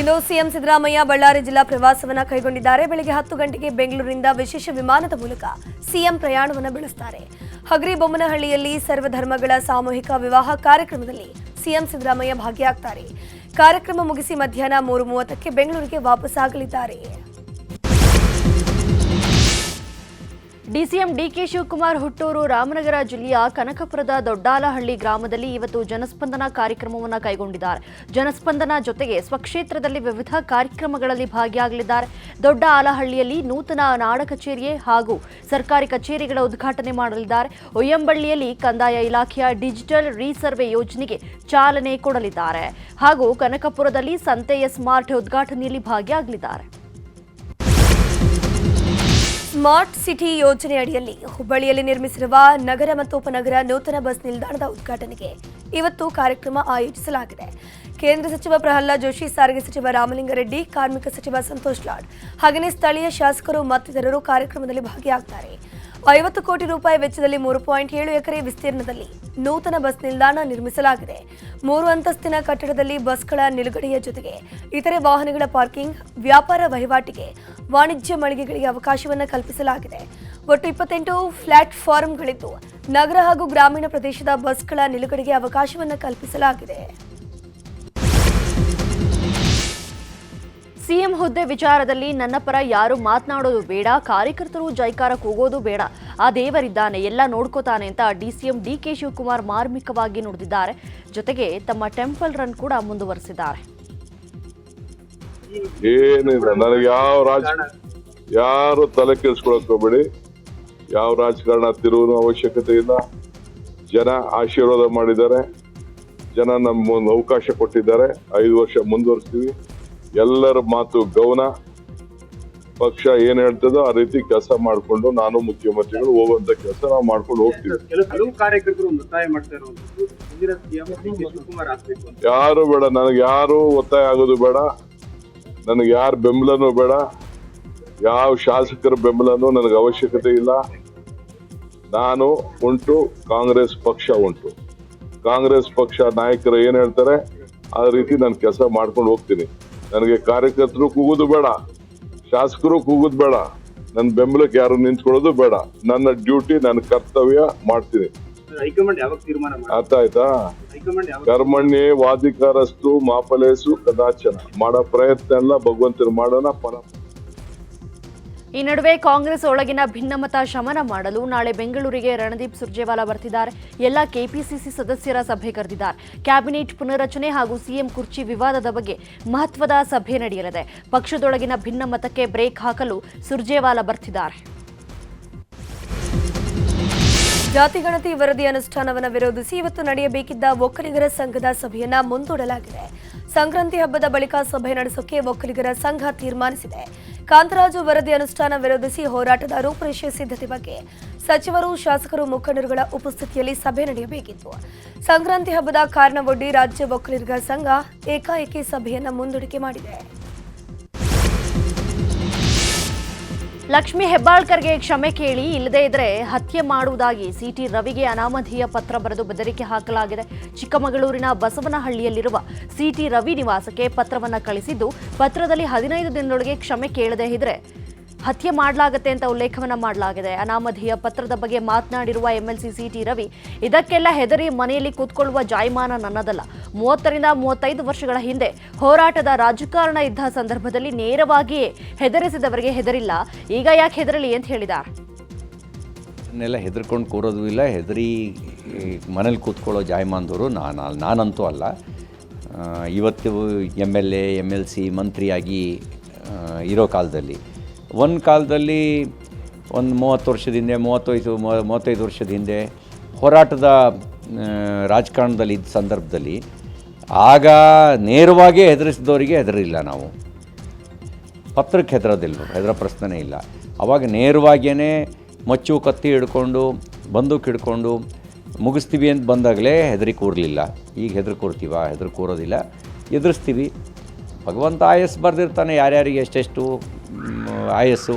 ಇನ್ನು ಸಿಎಂ ಸಿದ್ದರಾಮಯ್ಯ ಬಳ್ಳಾರಿ ಜಿಲ್ಲಾ ಪ್ರವಾಸವನ್ನ ಕೈಗೊಂಡಿದ್ದಾರೆ. ಬೆಳಗ್ಗೆ ಹತ್ತು ಗಂಟೆಗೆ ಬೆಂಗಳೂರಿನಿಂದ ವಿಶೇಷ ವಿಮಾನದ ಮೂಲಕ ಸಿಎಂ ಪ್ರಯಾಣವನ್ನು ಹಗರಿ ಹಗರಿಬೊಮ್ಮನಹಳ್ಳಿಯಲ್ಲಿ ಸರ್ವಧರ್ಮಗಳ ಸಾಮೂಹಿಕ ವಿವಾಹ ಕಾರ್ಯಕ್ರಮದಲ್ಲಿ ಸಿಎಂ ಸಿದ್ದರಾಮಯ್ಯ ಭಾಗಿಯಾಗ್ತಾರೆ. ಕಾರ್ಯಕ್ರಮ ಮುಗಿಸಿ ಮಧ್ಯಾಹ್ನ ಮೂರು ಮೂವತ್ತಕ್ಕೆ ಬೆಂಗಳೂರಿಗೆ ವಾಪಸ್ಸಾಗಲಿದ್ದಾರೆ. ಡಿಸಿಎಂ ಡಿಕೆ ಶಿವಕುಮಾರ್ ಹುಟ್ಟೂರು ರಾಮನಗರ ಜಿಲ್ಲೆಯ ಕನಕಪುರದ ದೊಡ್ಡಾಲಹಳ್ಳಿ ಗ್ರಾಮದಲ್ಲಿ ಇವತ್ತು ಜನಸ್ಪಂದನ ಕಾರ್ಯಕ್ರಮವನ್ನು ಕೈಗೊಂಡಿದ್ದಾರೆ. ಜನಸ್ಪಂದನ ಜೊತೆಗೆ ಸ್ವಕ್ಷೇತ್ರದಲ್ಲಿ ವಿವಿಧ ಕಾರ್ಯಕ್ರಮಗಳಲ್ಲಿ ಭಾಗಿಯಾಗಲಿದ್ದಾರೆ. ದೊಡ್ಡ ಆಲಹಳ್ಳಿಯಲ್ಲಿ ನೂತನ ನಾಡ ಕಚೇರಿ ಹಾಗೂ ಸರ್ಕಾರಿ ಕಚೇರಿಗಳ ಉದ್ಘಾಟನೆ ಮಾಡಲಿದ್ದಾರೆ. ಒಯ್ಯಂಬಳ್ಳಿಯಲ್ಲಿ ಕಂದಾಯ ಇಲಾಖೆಯ ಡಿಜಿಟಲ್ ರೀಸರ್ವೆ ಯೋಜನೆಗೆ ಚಾಲನೆ ಕೊಡಲಿದ್ದಾರೆ ಹಾಗೂ ಕನಕಪುರದಲ್ಲಿ ಸಂತೆಯ ಸ್ಮಾರ್ಟ್ ಉದ್ಘಾಟನೆಯಲ್ಲಿ ಭಾಗಿಯಾಗಲಿದ್ದಾರೆ. ಸ್ಮಾರ್ಟ್ ಸಿಟಿ ಯೋಜನೆ ಅಡಿಯಲ್ಲಿ ಹುಬ್ಬಳ್ಳಿಯಲ್ಲಿ ನಿರ್ಮಿಸಿರುವ ನಗರ ಮತ್ತು ಉಪನಗರ ನೂತನ ಬಸ್ ನಿಲ್ದಾಣದ ಉದ್ಘಾಟನೆಗೆ ಇವತ್ತು ಕಾರ್ಯಕ್ರಮ ಆಯೋಜಿಸಲಾಗಿದೆ. ಕೇಂದ್ರ ಸಚಿವ ಪ್ರಹ್ಲಾದ್ ಜೋಶಿ, ಸಾರಿಗೆ ಸಚಿವ ರಾಮಲಿಂಗಾರೆಡ್ಡಿ ಕಾರ್ಮಿಕ ಸಚಿವ ಸಂತೋಷ್ ಲಾಡ್ ಹಾಗೆಯೇ ಸ್ಥಳೀಯ ಶಾಸಕರು ಮತ್ತಿತರರು ಕಾರ್ಯಕ್ರಮದಲ್ಲಿ ಭಾಗಿಯಾಗ್ತಾರೆ. ಐವತ್ತು ಕೋಟಿ ರೂಪಾಯಿ ವೆಚ್ಚದಲ್ಲಿ ಮೂರು ಪಾಯಿಂಟ್ ಏಳು ಎಕರೆ ವಿಸ್ತೀರ್ಣದಲ್ಲಿ ನೂತನ ಬಸ್ ನಿಲ್ದಾಣ ನಿರ್ಮಿಸಲಾಗಿದೆ. ಮೂರು ಅಂತಸ್ತಿನ ಕಟ್ಟಡದಲ್ಲಿ ಬಸ್ಗಳ ನಿಲುಗಡೆಯ ಜೊತೆಗೆ ಇತರೆ ವಾಹನಗಳ ಪಾರ್ಕಿಂಗ್, ವ್ಯಾಪಾರ ವಹಿವಾಟಿಗೆ, ವಾಣಿಜ್ಯ ಮಳಿಗೆಗಳಿಗೆ ಅವಕಾಶವನ್ನು ಕಲ್ಪಿಸಲಾಗಿದೆ. ಒಟ್ಟು ಇಪ್ಪತ್ತೆಂಟು ಪ್ಲಾಟ್ಫಾರ್ಮ್ಗಳಿದ್ದು ನಗರ ಹಾಗೂ ಗ್ರಾಮೀಣ ಪ್ರದೇಶದ ಬಸ್ಗಳ ನಿಲುಗಡೆಗೆ ಅವಕಾಶವನ್ನು ಕಲ್ಪಿಸಲಾಗಿದೆ. ಸಿಎಂ ಹುದ್ದೆ ವಿಚಾರದಲ್ಲಿ ನನ್ನ ಪರ ಯಾರು ಮಾತನಾಡೋದು ಬೇಡ ಕಾರ್ಯಕರ್ತರು ಜೈಕಾರ ಕೂಗೋದು ಬೇಡ. ಆ ದೇವರಿದ್ದಾನೆ ಎಲ್ಲ ನೋಡ್ಕೋತಾನೆ ಅಂತ ಡಿಸಿಎಂ ಡಿಕೆ ಶಿವಕುಮಾರ್ ಮಾರ್ಮಿಕವಾಗಿ ನುಡಿದಿದ್ದಾರೆ. ಜೊತೆಗೆ ತಮ್ಮ ಟೆಂಪಲ್ ರನ್ ಕೂಡ ಮುಂದುವರೆಸಿದ್ದಾರೆ. ಏನಿಲ್ಲ ನನಗೆ ಯಾವ ರಾಜ ಯಾರು ತಲೆ ಕೆಡಿಸ್ಕೊಳಕ್ ಹೋಗ್ಬೇಡಿ. ಯಾವ ರಾಜಕಾರಣ ತಿರುವ ಅವಶ್ಯಕತೆ ಇಲ್ಲ. ಜನ ಆಶೀರ್ವಾದ ಮಾಡಿದ್ದಾರೆ. ಜನ ನಮ್ಮ ಒಂದು ಅವಕಾಶ ಕೊಟ್ಟಿದ್ದಾರೆ. ಐದು ವರ್ಷ ಮುಂದುವರಿಸ್ತೀವಿ. ಎಲ್ಲರ ಮಾತು ಗೌನ. ಪಕ್ಷ ಏನ್ ಹೇಳ್ತದೋ ಆ ರೀತಿ ಕೆಲಸ ಮಾಡ್ಕೊಂಡು ನಾನು ಮುಖ್ಯಮಂತ್ರಿಗಳು ಹೋಗುವಂತ ಕೆಲಸ ನಾವು ಮಾಡ್ಕೊಂಡು ಹೋಗ್ತೀವಿ. ಯಾರು ಬೇಡ ನನಗೆ ಯಾರು ಒತ್ತಾಯ ಆಗೋದು ಬೇಡ. ನನಗೆ ಯಾರ ಬೆಂಬಲನೂ ಬೇಡ. ಯಾವ ಶಾಸಕರ ಬೆಂಬಲನೂ ನನಗೆ ಅವಶ್ಯಕತೆ ಇಲ್ಲ. ನಾನು ಉಂಟು ಕಾಂಗ್ರೆಸ್ ಪಕ್ಷ ಉಂಟು. ಕಾಂಗ್ರೆಸ್ ಪಕ್ಷ ನಾಯಕರು ಏನ್ ಹೇಳ್ತಾರೆ ಆ ರೀತಿ ನಾನು ಕೆಲಸ ಮಾಡ್ಕೊಂಡು ಹೋಗ್ತೀನಿ. ನನಗೆ ಕಾರ್ಯಕರ್ತರು ಕೂಗೋದು ಬೇಡ ಶಾಸಕರು ಕೂಗೋದು ಬೇಡ ನನ್ನ ಬೆಂಬಲಕ್ಕೆ ಯಾರು ನಿಂತ್ಕೊಳ್ಳೋದು ಬೇಡ ನನ್ನ ಡ್ಯೂಟಿ ನನ್ನ ಕರ್ತವ್ಯ ಮಾಡ್ತೀನಿ. ಅರ್ಥ ಆಯ್ತಾ ಕರ್ಮಣ್ಯ ವಾದಿಕಾರಸ್ತು ಮಾಫಲೇಸು ಕದಾಚನ. ಮಾಡೋ ಪ್ರಯತ್ನ ಎಲ್ಲ ಭಗವಂತರು ಮಾಡೋಣ ಫಲ ಈ ನಡುವೆ ಕಾಂಗ್ರೆಸ್ ಒಳಗಿನ ಭಿನ್ನಮತ ಶಮನ ಮಾಡಲು ನಾಳೆ ಬೆಂಗಳೂರಿಗೆ ರಣದೀಪ್ ಸುರ್ಜೇವಾಲಾ ಬರ್ತಿದ್ದಾರೆ. ಎಲ್ಲ ಕೆಪಿಸಿಸಿ ಸದಸ್ಯರ ಸಭೆ ಕರೆದಿದ್ದಾರೆ. ಕ್ಯಾಬಿನೆಟ್ ಪುನರಚನೆ ಹಾಗೂ ಸಿಎಂ ಕುರ್ಚಿ ವಿವಾದದ ಬಗ್ಗೆ ಮಹತ್ವದ ಸಭೆ ನಡೆಯಲಿದೆ. ಪಕ್ಷದೊಳಗಿನ ಭಿನ್ನಮತಕ್ಕೆ ಬ್ರೇಕ್ ಹಾಕಲು ಸುರ್ಜೇವಾಲಾ ಬರ್ತಿದ್ದಾರೆ. ಜಾತಿಗಣತಿ ವರದಿ ಅನುಷ್ಠಾನವನ್ನು ವಿರೋಧಿಸಿ ಇವತ್ತು ನಡೆಯಬೇಕಿದ್ದ ಒಕ್ಕಲಿಗರ ಸಂಘದ ಸಭೆಯನ್ನ ಮುಂದೂಡಲಾಗಿದೆ. ಸಂಕ್ರಾಂತಿ ಹಬ್ಬದ ಬಳಿಕ ಸಭೆ ನಡೆಸೋಕೆ ಒಕ್ಕಲಿಗರ ಸಂಘ ತೀರ್ಮಾನಿಸಿದೆ. ಕಾಂತರಾಜು ವರದಿ ಅನುಷ್ಠಾನ ವಿರೋಧಿಸಿ ಹೋರಾಟದ ರೂಪರೇಷೆ ಸಿದ್ಧತೆ ಬಗ್ಗೆ ಸಚಿವರು, ಶಾಸಕರು, ಮುಖಂಡರುಗಳ ಉಪಸ್ಥಿತಿಯಲ್ಲಿ ಸಭೆ ನಡೆಯಬೇಕಿತ್ತು. ಸಂಕ್ರಾಂತಿ ಹಬ್ಬದ ಕಾರಣವೊಡ್ಡಿ ರಾಜ್ಯ ಒಕ್ಕಲಿಗರ ಸಂಘ ಏಕಾಏಕಿ ಸಭೆಯನ್ನು ಮುಂದೂಡಿಕೆ ಮಾಡಿದೆ. ಲಕ್ಷ್ಮಿ ಹೆಬ್ಬಾಳ್ಕರ್ಗೆ ಕ್ಷಮೆ ಕೇಳಿ ಇಲ್ಲದೇ ಇದ್ರೆ ಹತ್ಯೆ ಮಾಡುವುದಾಗಿ ಸಿಟಿ ರವಿಗೆ ಅನಾಮಧೇಯ ಪತ್ರ ಬರೆದು ಬೆದರಿಕೆ ಹಾಕಲಾಗಿದೆ. ಚಿಕ್ಕಮಗಳೂರಿನ ಬಸವನಹಳ್ಳಿಯಲ್ಲಿರುವ ಸಿಟಿ ರವಿ ನಿವಾಸಕ್ಕೆ ಪತ್ರವನ್ನು ಕಳಿಸಿದ್ದು ಪತ್ರದಲ್ಲಿ ಹದಿನೈದು ದಿನದೊಳಗೆ ಕ್ಷಮೆ ಕೇಳದೇ ಇದ್ರೆ ಹತ್ಯೆ ಮಾಡಲಾಗತ್ತೆ ಅಂತ ಉಲ್ಲೇಖವನ್ನ ಮಾಡಲಾಗಿದೆ. ಅನಾಮಧೇಯ ಪತ್ರದ ಬಗ್ಗೆ ಮಾತನಾಡಿರುವ ಎಂಎಲ್ಸಿ ಸಿಟಿ ರವಿ, ಇದಕ್ಕೆಲ್ಲ ಹೆದರಿ ಮನೆಯಲ್ಲಿ ಕೂತ್ಕೊಳ್ಳುವ ಜಾಯಮಾನ ನನ್ನದಲ್ಲ. ಮೂವತ್ತರಿಂದ ಮೂವತ್ತೈದು ವರ್ಷಗಳ ಹಿಂದೆ ಹೋರಾಟದ ರಾಜಕಾರಣ ಇದ್ದ ಸಂದರ್ಭದಲ್ಲಿ ನೇರವಾಗಿಯೇ ಹೆದರಿಸಿದವರಿಗೆ ಹೆದರಿಲ್ಲ. ಈಗ ಯಾಕೆ ಹೆದರಲಿ ಅಂತ ಹೇಳಿದ? ನೆಲ್ಲ ಹೆದರ್ಕೊಂಡು ಕೂರೋದು ಇಲ್ಲ. ಹೆದರಿ ಮನೇಲಿ ಕೂತ್ಕೊಳ್ಳೋ ಜಾಯಮಾನದವರು ನಾನು, ನಾನಂತೂ ಅಲ್ಲ. ಇವತ್ತು M L A M L C ಮಂತ್ರಿಯಾಗಿ ಇರೋ ಕಾಲದಲ್ಲಿ ಒಂದು ಕಾಲದಲ್ಲಿ ಒಂದು ಮೂವತ್ತು ವರ್ಷದ ಹಿಂದೆ, ಮೂವತ್ತೈದು ಮೂವತ್ತೈದು ವರ್ಷದ ಹಿಂದೆ ಹೋರಾಟದ ರಾಜಕಾರಣದಲ್ಲಿ ಇದ್ದ ಸಂದರ್ಭದಲ್ಲಿ ಆಗ ನೇರವಾಗಿ ಹೆದರಿಸಿದವರಿಗೆ ಹೆದರಿಲ್ಲ ನಾವು. ಪತ್ರಕ್ಕೆ ಹೆದರೋದಿಲ್ಲ ಹೆದರೋ ಪ್ರಶ್ನೆ ಇಲ್ಲ. ಅವಾಗ ನೇರವಾಗಿಯೇ ಮಚ್ಚು ಕತ್ತಿ ಹಿಡ್ಕೊಂಡು, ಬಂದೂಕ್ ಹಿಡ್ಕೊಂಡು ಮುಗಿಸ್ತೀವಿ ಅಂತ ಬಂದಾಗಲೇ ಹೆದರಿ ಕೂರಲಿಲ್ಲ. ಈಗ ಹೆದರಿ ಕೂರ್ತೀವ? ಹೆದರಿ ಕೂರೋದಿಲ್ಲ. ಎದುರಿಸ್ತೀವಿ. ಭಗವಂತ ಆಯಸ್ ಬರೆದಿರ್ತಾನೆ, ಯಾರ್ಯಾರಿಗೆ ಎಷ್ಟೆಷ್ಟು ಆಯಸ್ಸು,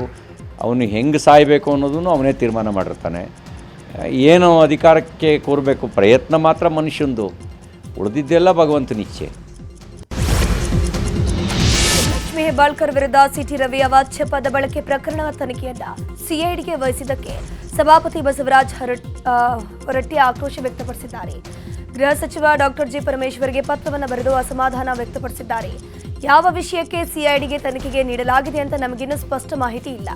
ಅವನು ಹೆಂಗೆ ಸಾಯಬೇಕು ಅನ್ನೋದನ್ನು ಅವನೇ ತೀರ್ಮಾನ ಮಾಡಿರ್ತಾನೆ. ಏನು ಅಧಿಕಾರಕ್ಕೆ ಕೂರಬೇಕು, ಪ್ರಯತ್ನ ಮಾತ್ರ ಮನುಷ್ಯಂದು. ಉಳಿದಿದ್ದೆಲ್ಲ ಭಗವಂತನ ಇಚ್ಛೆ. ಹೆಬ್ಬಾಳ್ಕರ್ ವಿರುದ್ಧ ಸಿಟಿ ರವಿ ಅವಾಚ್ಯ ಪದ ಬಳಕೆ ಪ್ರಕರಣ ತನಿಖೆಯನ್ನ ಸಿಐಡಿಗೆ ವಹಿಸಿದ್ದಕ್ಕೆ ಸಭಾಪತಿ ಬಸವರಾಜ್ ಹೊರಟ್ಟಿ ಆಕ್ರೋಶ ವ್ಯಕ್ತಪಡಿಸಿದ್ದಾರೆ. ಗೃಹ ಸಚಿವ ಡಾಕ್ಟರ್ ಜಿ ಪರಮೇಶ್ವರ್ಗೆ ಪತ್ರವನ್ನು ಬರೆದು ಅಸಮಾಧಾನ ವ್ಯಕ್ತಪಡಿಸಿದ್ದಾರೆ. ಯಾವ ವಿಷಯಕ್ಕೆ ಸಿಐಡಿಗೆ ತನಿಖೆಗೆ ನೀಡಲಾಗಿದೆ ಅಂತ ನಮಗಿನ್ನೂ ಸ್ಪಷ್ಟ ಮಾಹಿತಿ ಇಲ್ಲ.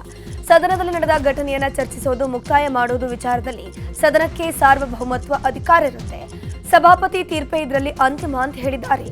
ಸದನದಲ್ಲಿ ನಡೆದ ಘಟನೆಯನ್ನ ಚರ್ಚಿಸೋದು, ಮುಕ್ತಾಯ ಮಾಡುವುದು ವಿಚಾರದಲ್ಲಿ ಸದನಕ್ಕೆ ಸಾರ್ವಭೌಮತ್ವ ಅಧಿಕಾರ ಇರುತ್ತೆ ಸಭಾಪತಿ ತೀರ್ಪೇ ಇದರಲ್ಲಿ ಅಂತಿಮ ಅಂತ ಹೇಳಿದ್ದಾರೆ.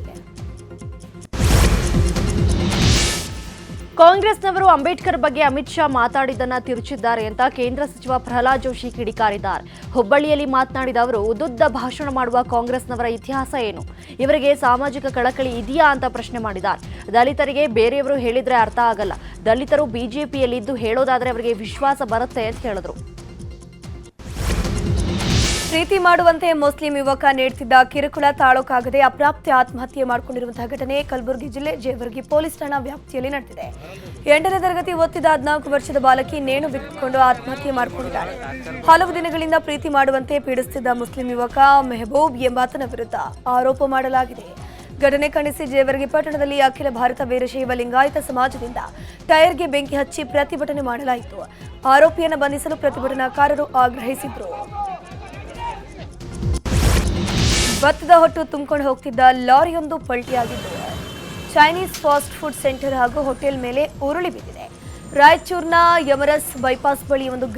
ಕಾಂಗ್ರೆಸ್ನವರು ಅಂಬೇಡ್ಕರ್ ಬಗ್ಗೆ ಅಮಿತ್ ಶಾ ಮಾತಾಡಿದ್ದನ್ನ ತಿರುಚಿದ್ದಾರೆ ಅಂತ ಕೇಂದ್ರ ಸಚಿವ ಪ್ರಹ್ಲಾದ್ ಜೋಶಿ ಕಿಡಿಕಾರಿದ್ದಾರೆ. ಹುಬ್ಬಳ್ಳಿಯಲ್ಲಿ ಮಾತನಾಡಿದ ಅವರು ಉದ್ದುದ್ದ ಭಾಷಣ ಮಾಡುವ ಕಾಂಗ್ರೆಸ್ನವರ ಇತಿಹಾಸ ಏನು? ಇವರಿಗೆ ಸಾಮಾಜಿಕ ಕಳಕಳಿ ಇದೆಯಾ ಅಂತ ಪ್ರಶ್ನೆ ಮಾಡಿದ್ದಾರೆ. ದಲಿತರಿಗೆ ಬೇರೆಯವರು ಹೇಳಿದ್ರೆ ಅರ್ಥ ಆಗಲ್ಲ. ದಲಿತರು ಬಿಜೆಪಿಯಲ್ಲಿದ್ದು ಹೇಳೋದಾದ್ರೆ ಅವರಿಗೆ ವಿಶ್ವಾಸ ಬರುತ್ತೆ ಅಂತ ಹೇಳಿದ್ರು. ಪ್ರೀತಿ ಮಾಡುವಂತೆ ಮುಸ್ಲಿಂ ಯುವಕ ನೀಡುತ್ತಿದ್ದ ಕಿರುಕುಳ ತಾಳೋಕಾಗದೆ ಅಪ್ರಾಪ್ತಿ ಆತ್ಮಹತ್ಯೆ ಮಾಡಿಕೊಂಡಿರುವಂತಹ ಘಟನೆ ಕಲಬುರಗಿ ಜಿಲ್ಲೆ ಜೇವರ್ಗಿ ಪೊಲೀಸ್ ಠಾಣಾ ವ್ಯಾಪ್ತಿಯಲ್ಲಿ ನಡೆದಿದೆ. ಎಂಟನೇ ತರಗತಿ ಓದುತ್ತಿದ್ದ ಹದಿನಾಲ್ಕು ವರ್ಷದ ಬಾಲಕಿ ನೇಣು ಬಿಟ್ಟುಕೊಂಡು ಆತ್ಮಹತ್ಯೆ ಮಾಡಿಕೊಂಡಿದ್ದಾಳೆ. ಹಲವು ದಿನಗಳಿಂದ ಪ್ರೀತಿ ಮಾಡುವಂತೆ ಪೀಡಿಸುತ್ತಿದ್ದ ಮುಸ್ಲಿಂ ಯುವಕ ಮೆಹಬೂಬ್ ಎಂಬಾತನ ವಿರುದ್ಧ ಆರೋಪ ಮಾಡಲಾಗಿದೆ. ಘಟನೆ ಖಂಡಿಸಿ ಜೇವರ್ಗಿ ಪಟ್ಟಣದಲ್ಲಿ ಅಖಿಲ ಭಾರತ ವೀರಶೈವ ಲಿಂಗಾಯತ ಸಮಾಜದಿಂದ ಟೈರ್ಗೆ ಬೆಂಕಿ ಹಚ್ಚಿ ಪ್ರತಿಭಟನೆ ಮಾಡಲಾಯಿತು. ಆರೋಪಿಯನ್ನು ಬಂಧಿಸಲು ಪ್ರತಿಭಟನಾಕಾರರು ಆಗ್ರಹಿಸಿದ್ರು. ಭತ್ತದ ಹೊಟ್ಟು ತುಂಬಿಕೊಂಡು ಹೋಗ್ತಿದ್ದ ಲಾರಿಯೊಂದು ಪಲ್ಟಿಯಾಗಿದ್ದು ಚೈನೀಸ್ ಫಾಸ್ಟ್ ಫುಡ್ ಸೆಂಟರ್ ಹಾಗೂ ಹೋಟೆಲ್ ಮೇಲೆ ಉರುಳಿ ಬಿದ್ದಿದೆ ರಾಯಚೂರಿನ ಯಮರಸ್ ಬೈಪಾಸ್ ಬಳಿ ಒಂದು